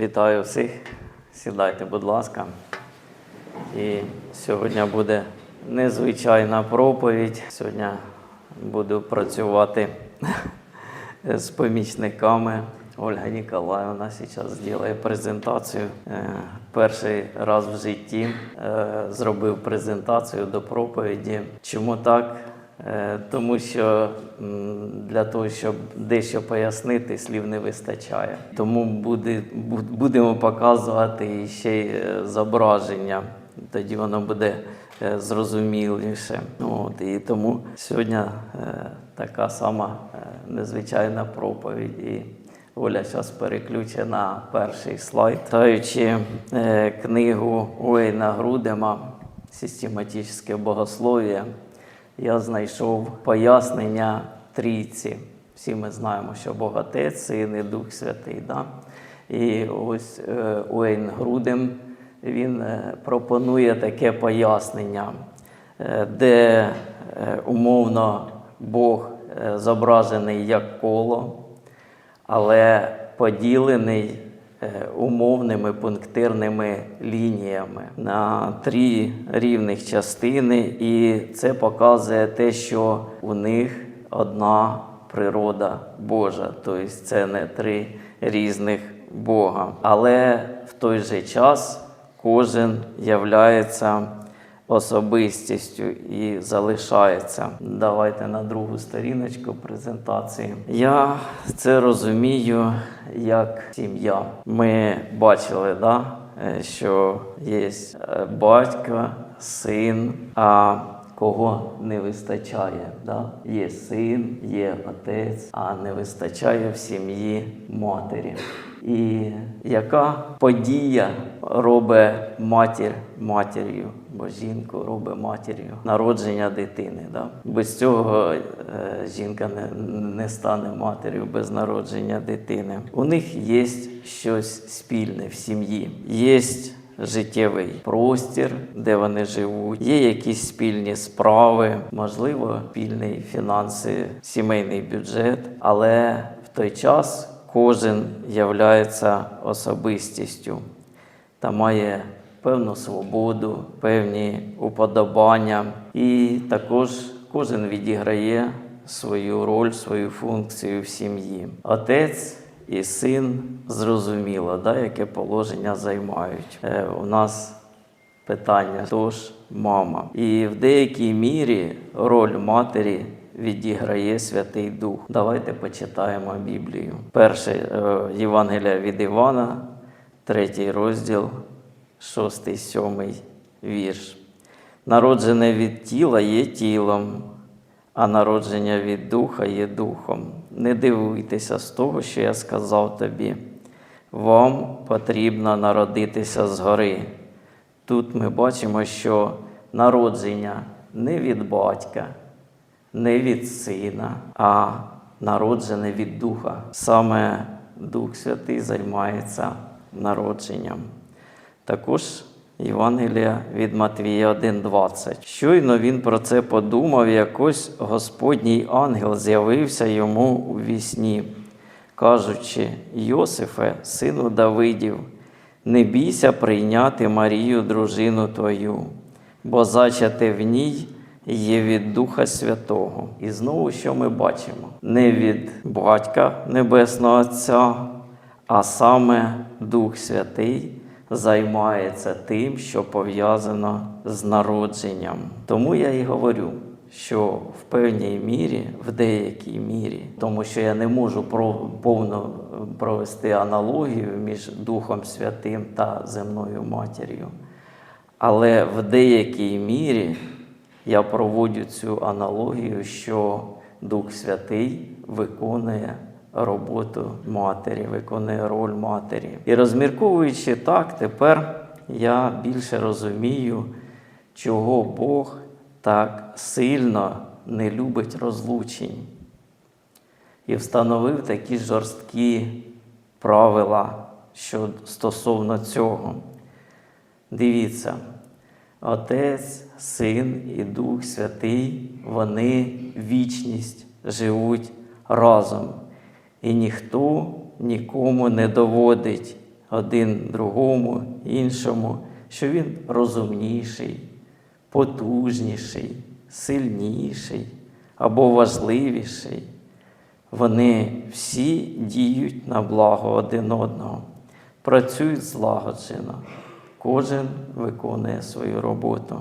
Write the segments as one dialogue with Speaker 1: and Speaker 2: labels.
Speaker 1: Вітаю всіх. Сідайте, будь ласка. І сьогодні буде незвичайна проповідь. Сьогодні буду працювати з помічниками. Ольга Ніколаївна зараз зробить презентацію. Е, Перший раз в житті е, зробив презентацію до проповіді. Чому так? Е, Тому що для того, щоб дещо пояснити, слів не вистачає. Тому буде, бу- будемо показувати ще й е, зображення. Тоді воно буде е, зрозуміліше. От, і тому сьогодні така сама незвичайна проповідь. І Оля зараз переключить на перший слайд. Читаючи е, книгу Уейна Грудема Систематичне богослов'я, я знайшов пояснення трійці. Всі ми знаємо, що Бог Отець, Син і Дух Святий. Да? І ось е, Уейн Грудем він е, пропонує таке пояснення, е, де умовно Бог зображений як коло, але поділений умовними пунктирними лініями на три рівних частини, і це показує те, що у них одна природа Божа, тобто це не три різних Бога. Але в той же час кожен являється особистістю і залишається. Давайте на другу сторіночку презентації. Я це розумію як сім'я. Ми бачили, да, е, що є е, батько, син. а Кого не вистачає, да? є син, є отець, а не вистачає в сім'ї матері. І яка подія робить матір матір'ю, бо жінку робить матір'ю народження дитини. Да? Без цього е, жінка не, не стане матір'ю без народження дитини. У них є щось спільне в сім'ї. Є життєвий простір, де вони живуть, є якісь спільні справи, можливо, спільний фінанси, сімейний бюджет, але в той час кожен являється особистістю та має певну свободу, певні уподобання, і також кожен відіграє свою роль, свою функцію в сім'ї. Отець і син зрозуміло, да, яке положення займають. Е, у нас питання тож мама. І в деякій мірі роль матері відіграє Святий Дух. Давайте почитаємо Біблію. Перше е, Євангелія від Івана, третій розділ, шостий, сьомий вірш. Народжене від тіла є тілом, а народження від духа є духом. Не дивуйтеся з того, що я сказав тобі. Вам потрібно народитися згори. Тут ми бачимо, що народження не від батька, не від сина, а народжене від духа. Саме Дух Святий займається народженням. Також Євангелія від Матвія 1,20. Щойно він про це подумав, якось Господній ангел з'явився йому у вісні, кажучи: Йосифе, сину Давидів, не бійся прийняти Марію, дружину твою, бо зачате в ній є від Духа Святого. І знову що ми бачимо? Не від Батька Небесного Отця, а саме Дух Святий займається тим, що пов'язано з народженням. Тому я і говорю, що в певній мірі, в деякій мірі, тому що я не можу повно провести аналогію між Духом Святим та земною матір'ю. Але в деякій мірі я проводжу цю аналогію, що Дух Святий виконує роботу матері, виконує роль матері. І розмірковуючи так, тепер я більше розумію, чого Бог так сильно не любить розлучень і встановив такі жорсткі правила що стосовно цього. Дивіться, Отець, Син і Дух Святий, вони вічність живуть разом. І ніхто нікому не доводить один другому, іншому, що він розумніший, потужніший, сильніший або важливіший. Вони всі діють на благо один одного, працюють злагоджено, кожен виконує свою роботу.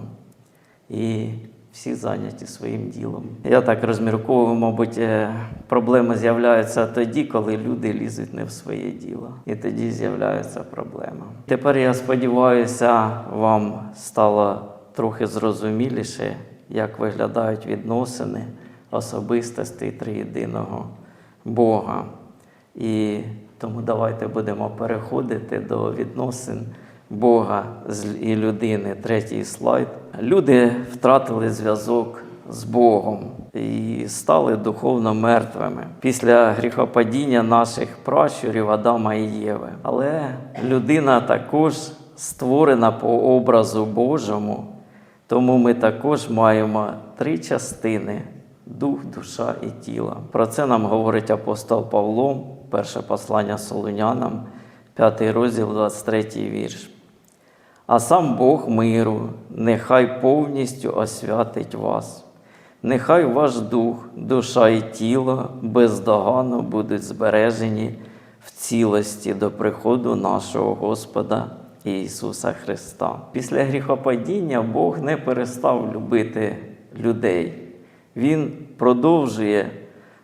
Speaker 1: І всі зайняті своїм ділом. Я так розмірковую, мабуть, е, проблеми з'являються тоді, коли люди лізуть не в своє діло. І тоді з'являється проблема. Тепер я сподіваюся, вам стало трохи зрозуміліше, як виглядають відносини особистостей триєдиного Бога. І тому давайте будемо переходити до відносин Бога і людини. Третій слайд. Люди втратили зв'язок з Богом і стали духовно мертвими після гріхопадіння наших пращурів Адама і Єви. Але людина також створена по образу Божому, тому ми також маємо три частини дух, душа і тіло. Про це нам говорить апостол Павло, перше послання Солунянам, 5 розділ, 23 вірш. А сам Бог миру, нехай повністю освятить вас. Нехай ваш дух, душа і тіло бездоганно будуть збережені в цілості до приходу нашого Господа Ісуса Христа. Після гріхопадіння Бог не перестав любити людей. Він продовжує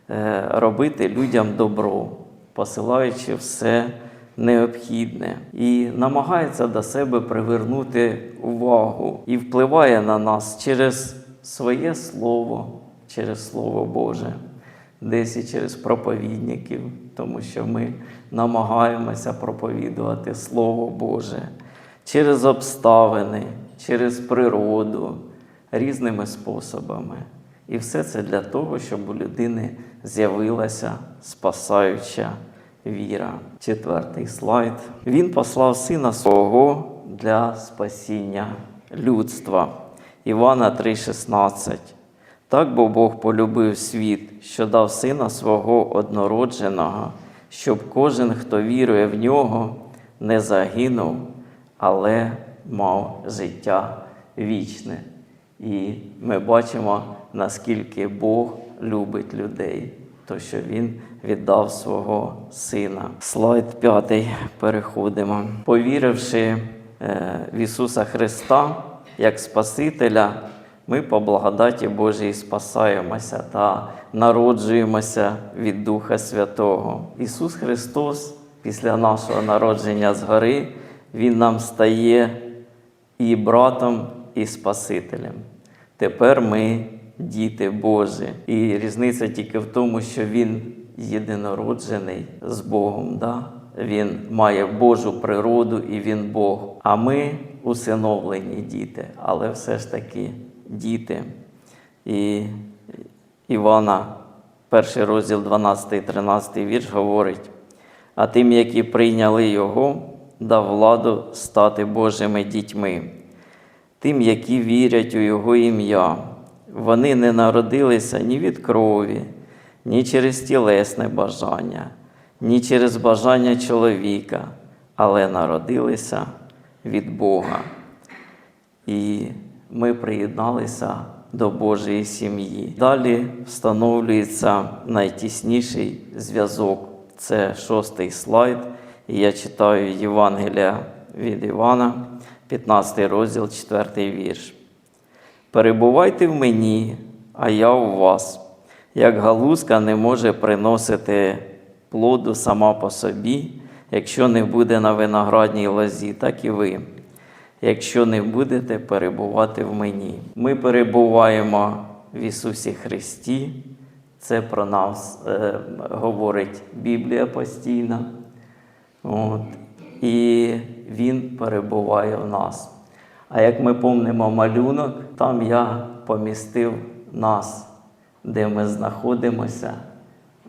Speaker 1: е, робити людям добро, посилаючи все необхідне, і намагається до себе привернути увагу і впливає на нас через своє слово, через Слово Боже, десь і через проповідників, тому що ми намагаємося проповідувати Слово Боже через обставини, через природу, різними способами. І все це для того, щоб у людини з'явилася спасаюча віра. Четвертий слайд. Він послав сина свого для спасіння людства. Івана 3,16. Так бо Бог полюбив світ, що дав сина свого однородженого, щоб кожен, хто вірує в нього, не загинув, але мав життя вічне. І ми бачимо, наскільки Бог любить людей, то що Він віддав свого сина. Слайд п'ятий. Переходимо. Повіривши е, в Ісуса Христа як Спасителя, ми по благодаті Божій спасаємося та народжуємося від Духа Святого. Ісус Христос після нашого народження згори, Він нам стає і братом, і Спасителем. Тепер ми діти Божі. І різниця тільки в тому, що Він єдинороджений з Богом. Да? Він має Божу природу і він Бог. А ми усиновлені діти, але все ж таки діти. І Івана, перший розділ 12-13 вірш говорить: а тим, які прийняли Його, дав владу стати Божими дітьми, тим, які вірять у Його ім'я. Вони не народилися ні від крові, ні через тілесне бажання, ні через бажання чоловіка, але народилися від Бога. І ми приєдналися до Божої сім'ї. Далі встановлюється найтісніший зв'язок. Це шостий слайд. І я читаю Євангелія від Івана, 15 розділ, 4 вірш. Перебувайте в мені, а я у вас. Як галузка не може приносити плоду сама по собі, якщо не буде на виноградній лозі, так і ви, якщо не будете перебувати в мені. Ми перебуваємо в Ісусі Христі. Це про нас е, говорить Біблія постійно. От. І Він перебуває в нас. А як ми помнимо малюнок, там я помістив нас, де ми знаходимося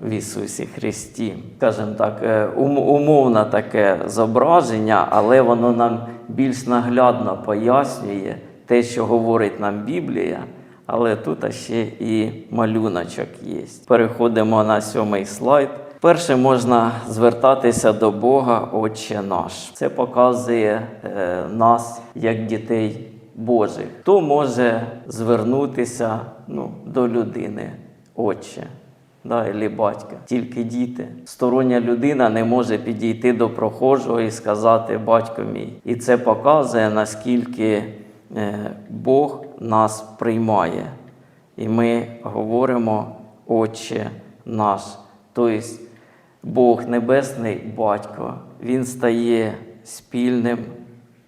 Speaker 1: в Ісусі Христі. Скажімо так, е, умовне таке зображення, але воно нам більш наглядно пояснює те, що говорить нам Біблія. Але тут ще і малюночок є. Переходимо на сьомий слайд. Перше можна звертатися до Бога, Отче наш. Це показує е, нас як дітей Божих. Хто може звернутися ну, до людини, Отче? Да, і батька, тільки діти. Стороння людина не може підійти до прохожого і сказати батько мій. І це показує, наскільки е, Бог нас приймає. І ми говоримо, Отче наш. Тобто Бог Небесний Батько, Він стає спільним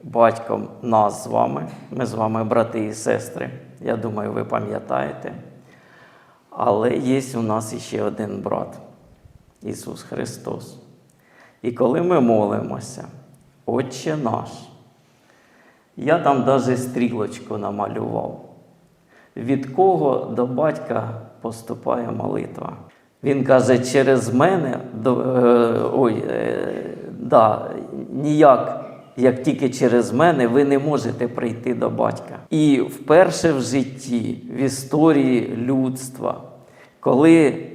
Speaker 1: батьком нас з вами. Ми з вами брати і сестри. Я думаю, ви пам'ятаєте. Але є у нас іще один брат Ісус Христос. І коли ми молимося, Отче наш, я там навіть стрілочку намалював. Від кого до батька поступає молитва? Він каже, через мене е, ой, е, да, ніяк, як тільки через мене, ви не можете прийти до батька. І вперше в житті, в історії людства, коли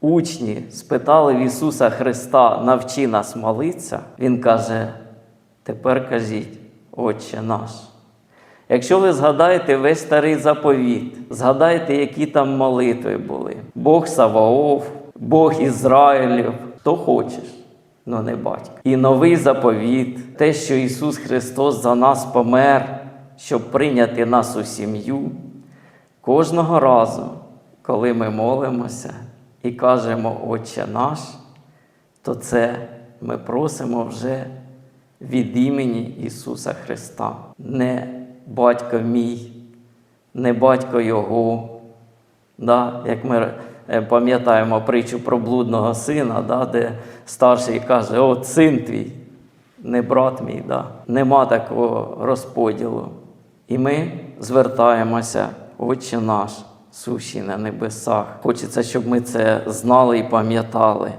Speaker 1: учні спитали в Ісуса Христа, навчи нас молитися, Він каже: тепер кажіть, Отче наш. Якщо ви згадаєте весь старий заповіт, згадайте, які там молитви були. Бог Саваоф, Бог Ізраїлів, хто хочеш, але не батько. І новий заповіт, те, що Ісус Христос за нас помер, щоб прийняти нас у сім'ю. Кожного разу, коли ми молимося і кажемо Отче наш, то це ми просимо вже від імені Ісуса Христа. Не батько мій, не батько Його. Да? Як ми пам'ятаємо притчу про блудного сина, да? де старший каже, от син твій, не брат мій, да? нема такого розподілу. І ми звертаємося, Отче наш, сущий на небесах. Хочеться, щоб ми це знали і пам'ятали.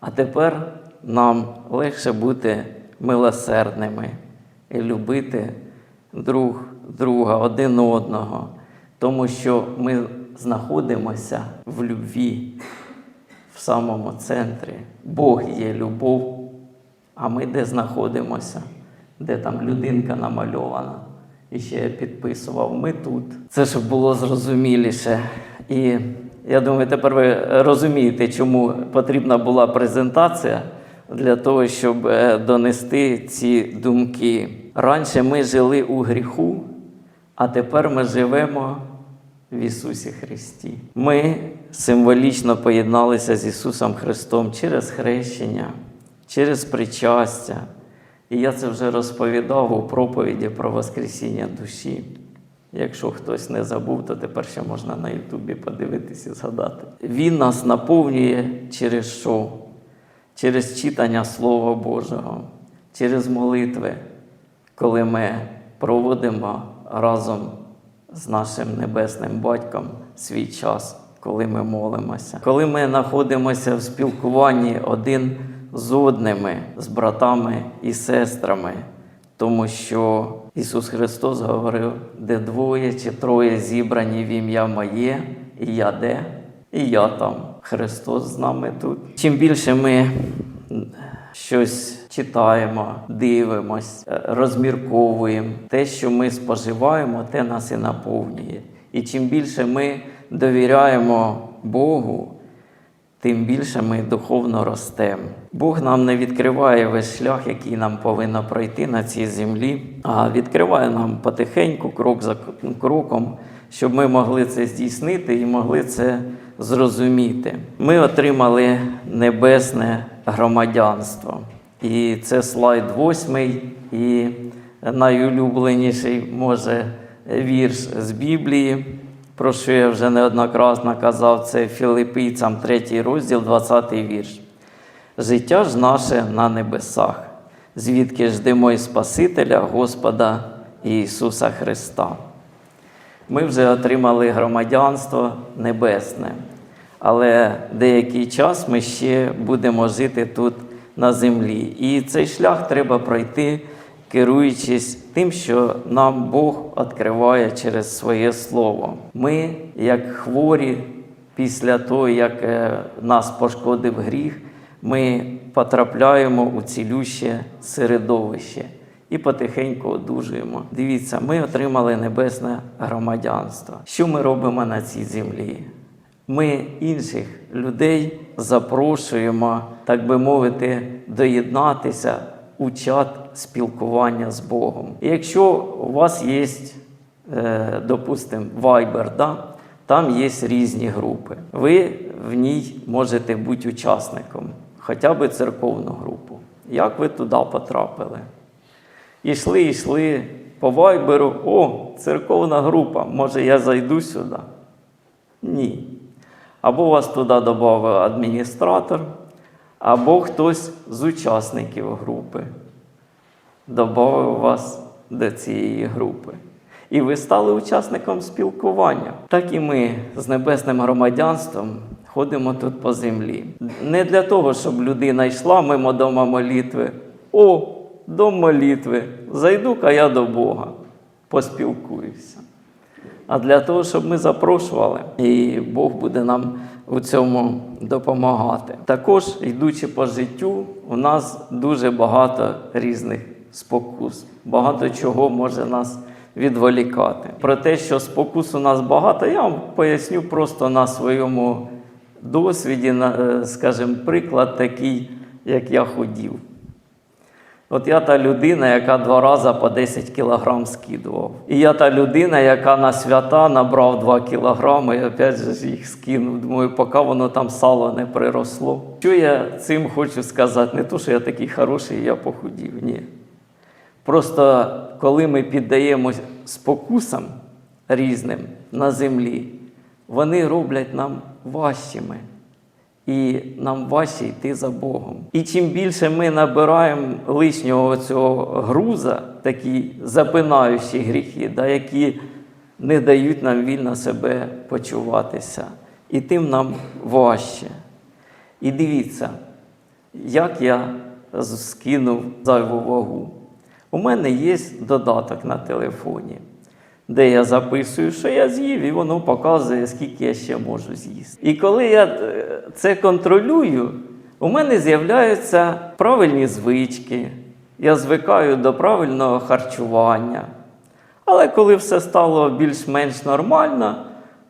Speaker 1: А тепер нам легше бути милосердними і любити друг друга, один одного, тому що ми знаходимося в любві, в самому центрі. Бог є любов, а ми де знаходимося, де там людинка намальована. І ще я підписував, ми тут. Це щоб було зрозуміліше. І я думаю, тепер ви розумієте, чому потрібна була презентація для того, щоб е, донести ці думки. Раніше ми жили у гріху, а тепер ми живемо в Ісусі Христі. Ми символічно поєдналися з Ісусом Христом через хрещення, через причастя. І я це вже розповідав у проповіді про Воскресіння душі. Якщо хтось не забув, то тепер ще можна на Ютубі подивитися і згадати. Він нас наповнює через що? Через читання Слова Божого, через молитви, коли ми проводимо разом з нашим небесним батьком свій час, коли ми молимося, коли ми знаходимося в спілкуванні один з одними, з братами і сестрами, тому що Ісус Христос говорив, де двоє чи троє зібрані в ім'я Моє, і я де, і я там. Христос з нами тут. Чим більше ми щось читаємо, дивимось, е, розмірковуємо, те, що ми споживаємо, те нас і наповнює. І чим більше ми довіряємо Богу, тим більше ми духовно ростемо. Бог нам не відкриває весь шлях, який нам повинно пройти на цій землі, а відкриває нам потихеньку, крок за кроком, щоб ми могли це здійснити і могли це зрозуміти. Ми отримали небесне громадянство. І це слайд восьмий, і найулюбленіший може вірш з Біблії про що я вже неоднократно казав, це Філиппійцям 3 розділ, 20 вірш. Життя ж наше на небесах, звідки ждемо і Спасителя Господа Ісуса Христа. Ми вже отримали громадянство небесне, але деякий час ми ще будемо жити тут на землі. І цей шлях треба пройти керуючись тим, що нам Бог відкриває через своє слово. Ми, як хворі, після того, як е, нас пошкодив гріх, ми потрапляємо у цілюще середовище і потихеньку одужуємо. Дивіться, ми отримали небесне громадянство. Що ми робимо на цій землі? Ми інших людей запрошуємо, так би мовити, доєднатися у чат спілкування з Богом. І якщо у вас є, е, допустимо, Viber, да? там є різні групи. Ви в ній можете бути учасником, хоча б церковну групу. Як ви туди потрапили? Ішли, йшли по вайберу, о, церковна група, може я зайду сюди? Ні. Або вас туди додав адміністратор, або хтось з учасників групи додав вас до цієї групи. І ви стали учасником спілкування. Так і ми з небесним громадянством ходимо тут по землі. Не для того, щоб людина йшла мимо дома молитви. О, дом молитви, зайду-ка я до Бога, поспілкуюся. А для того, щоб ми запрошували, і Бог буде нам у цьому допомагати. Також, йдучи по життю, у нас дуже багато різних спокус, багато чого може нас відволікати. Про те, що спокус у нас багато, я вам поясню просто на своєму досвіді, на, е, скажімо, приклад такий, як я ходів. От я та людина, яка два рази по 10 кілограм скидував. І я та людина, яка на свята набрав 2 кілограми і опять же їх скинув. Думаю, поки воно там сало не приросло. Що я цим хочу сказати? Не то, що я такий хороший, я похудів. Ні. Просто коли ми піддаємось спокусам різним на землі, вони роблять нам важчими. І нам важче йти за Богом. І чим більше ми набираємо лишнього цього груза, такі запинаючі гріхи, да, які не дають нам вільно себе почуватися, і тим нам важче. І дивіться, як я скинув зайву вагу. У мене є додаток на телефоні, де я записую, що я з'їв, і воно показує, скільки я ще можу з'їсти. І коли я е, це контролюю, у мене з'являються правильні звички, я звикаю до правильного харчування. Але коли все стало більш-менш нормально,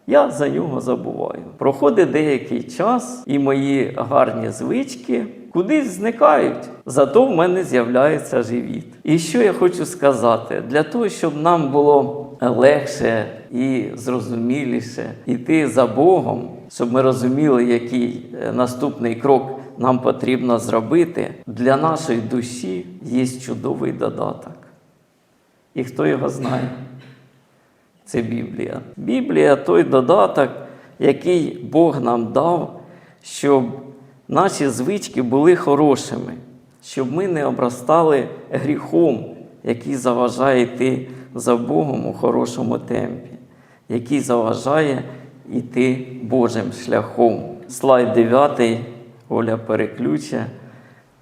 Speaker 1: я за нього забуваю. Проходить деякий час, і мої гарні звички кудись зникають. Зато в мене з'являється живіт. І що я хочу сказати? Для того, щоб нам було легше і зрозуміліше йти за Богом, щоб ми розуміли, який е, наступний крок нам потрібно зробити, для нашої душі є чудовий додаток. І хто його знає? Це Біблія. Біблія той додаток, який Бог нам дав, щоб наші звички були хорошими, щоб ми не обростали гріхом, який заважає йти за Богом у хорошому темпі, який заважає йти Божим шляхом. Слайд 9, Оля переключе.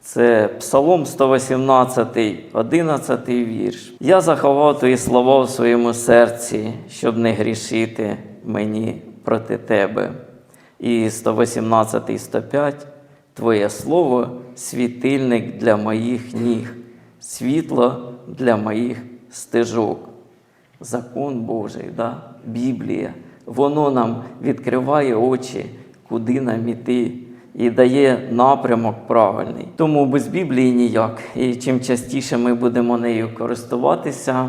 Speaker 1: Це Псалом 118, 11 вірш. Я заховав твої слова в своєму серці, щоб не грішити мені проти тебе. І 118, 105. Твоє слово світильник для моїх ніг, світло для моїх стежок. Закон Божий, да? Біблія, воно нам відкриває очі, куди нам іти і дає напрямок правильний. Тому без Біблії ніяк. І чим частіше ми будемо нею користуватися,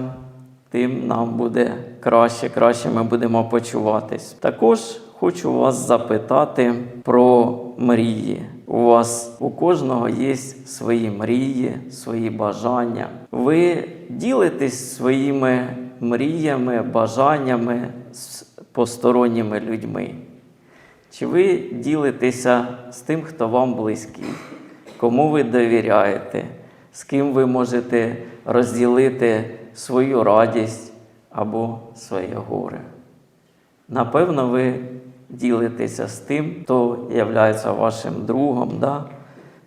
Speaker 1: тим нам буде краще, краще ми будемо почуватись. Також хочу вас запитати про мрії. У вас у кожного є свої мрії, свої бажання. Ви ділитесь своїми мріями, бажаннями з посторонніми людьми. Чи ви ділитеся з тим, хто вам близький, кому ви довіряєте, з ким ви можете розділити свою радість або своє горе? Напевно, ви ділитеся з тим, хто є вашим другом, да?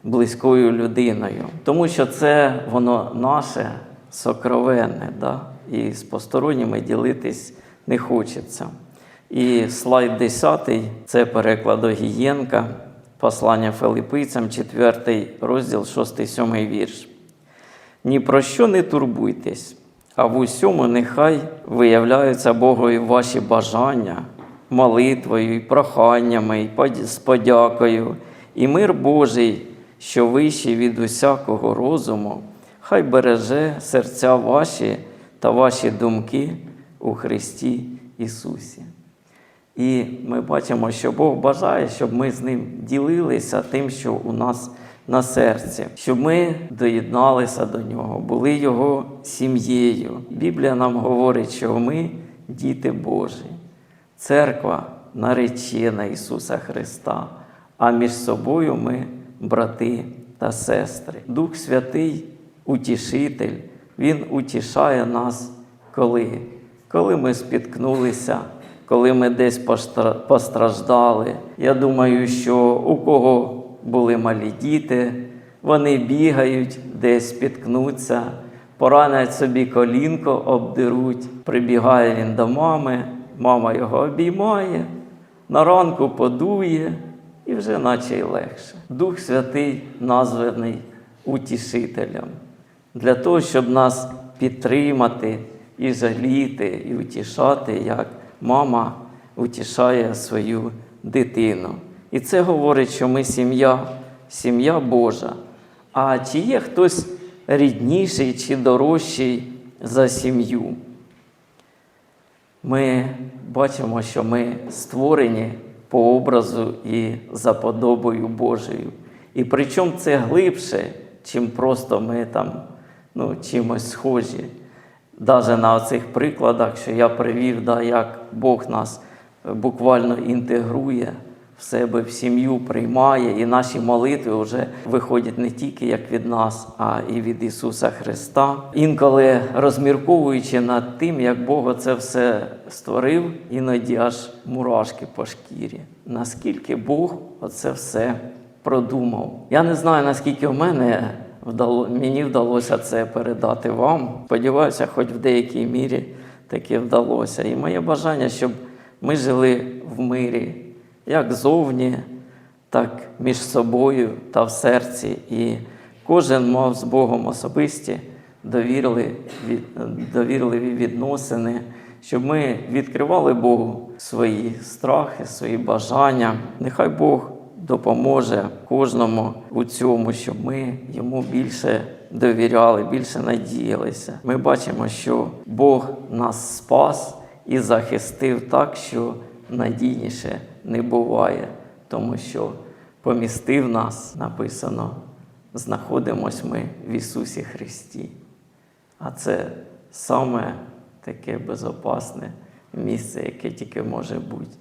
Speaker 1: близькою людиною. Тому що це воно наше сокровенне, да? і з посторонніми ділитись не хочеться. І слайд 10 це переклад Огієнка. Послання Филиппийцям, 4 розділ, 6-7 вірш. Ні про що не турбуйтесь, а в усьому нехай виявляються Богові ваші бажання, молитвою, і проханнями, і з подякою, і мир Божий, що вищий від усякого розуму, хай береже серця ваші та ваші думки у Христі Ісусі. І ми бачимо, що Бог бажає, щоб ми з ним ділилися тим, що у нас на серці, щоб ми доєдналися до нього, були його сім'єю. Біблія нам говорить, що ми діти Божі, церква наречена Ісуса Христа, а між собою ми брати та сестри. Дух Святий, утішитель, Він утішає нас коли? Коли ми спіткнулися, коли ми десь постраждали. Я думаю, що у кого були малі діти, вони бігають, десь спіткнуться, поранять собі колінко, обдеруть. Прибігає він до мами, мама його обіймає, на ранку подує і вже наче й легше. Дух Святий названий утішителем для того, щоб нас підтримати і жаліти, і утішати, як мама утішає свою дитину. І це говорить, що ми сім'я, сім'я Божа. А чи є хтось рідніший чи дорожчий за сім'ю? Ми бачимо, що ми створені по образу і за подобою Божою. І причому це глибше, чим просто ми там ну, чимось схожі. Даже на цих прикладах, що я привів, да, як Бог нас буквально інтегрує в себе в сім'ю, приймає, і наші молитви вже виходять не тільки як від нас, а і від Ісуса Христа. Інколи розмірковуючи над тим, як Бог це все створив, іноді аж мурашки по шкірі. Наскільки Бог оце все продумав. Я не знаю, наскільки в мене вдало, мені вдалося це передати вам. Сподіваюся, хоч в деякій мірі таке вдалося. І моє бажання, щоб ми жили в мирі, як зовні, так між собою та в серці. І кожен мав з Богом особисті довірливі, відносини, щоб ми відкривали Богу свої страхи, свої бажання. Нехай Бог допоможе кожному у цьому, щоб ми йому більше довіряли, більше надіялися. Ми бачимо, що Бог нас спас і захистив так, що надійніше не буває, тому що помістив нас, написано, знаходимось ми в Ісусі Христі. А це саме таке безопасне місце, яке тільки може бути.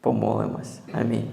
Speaker 1: Помолимось. Амінь.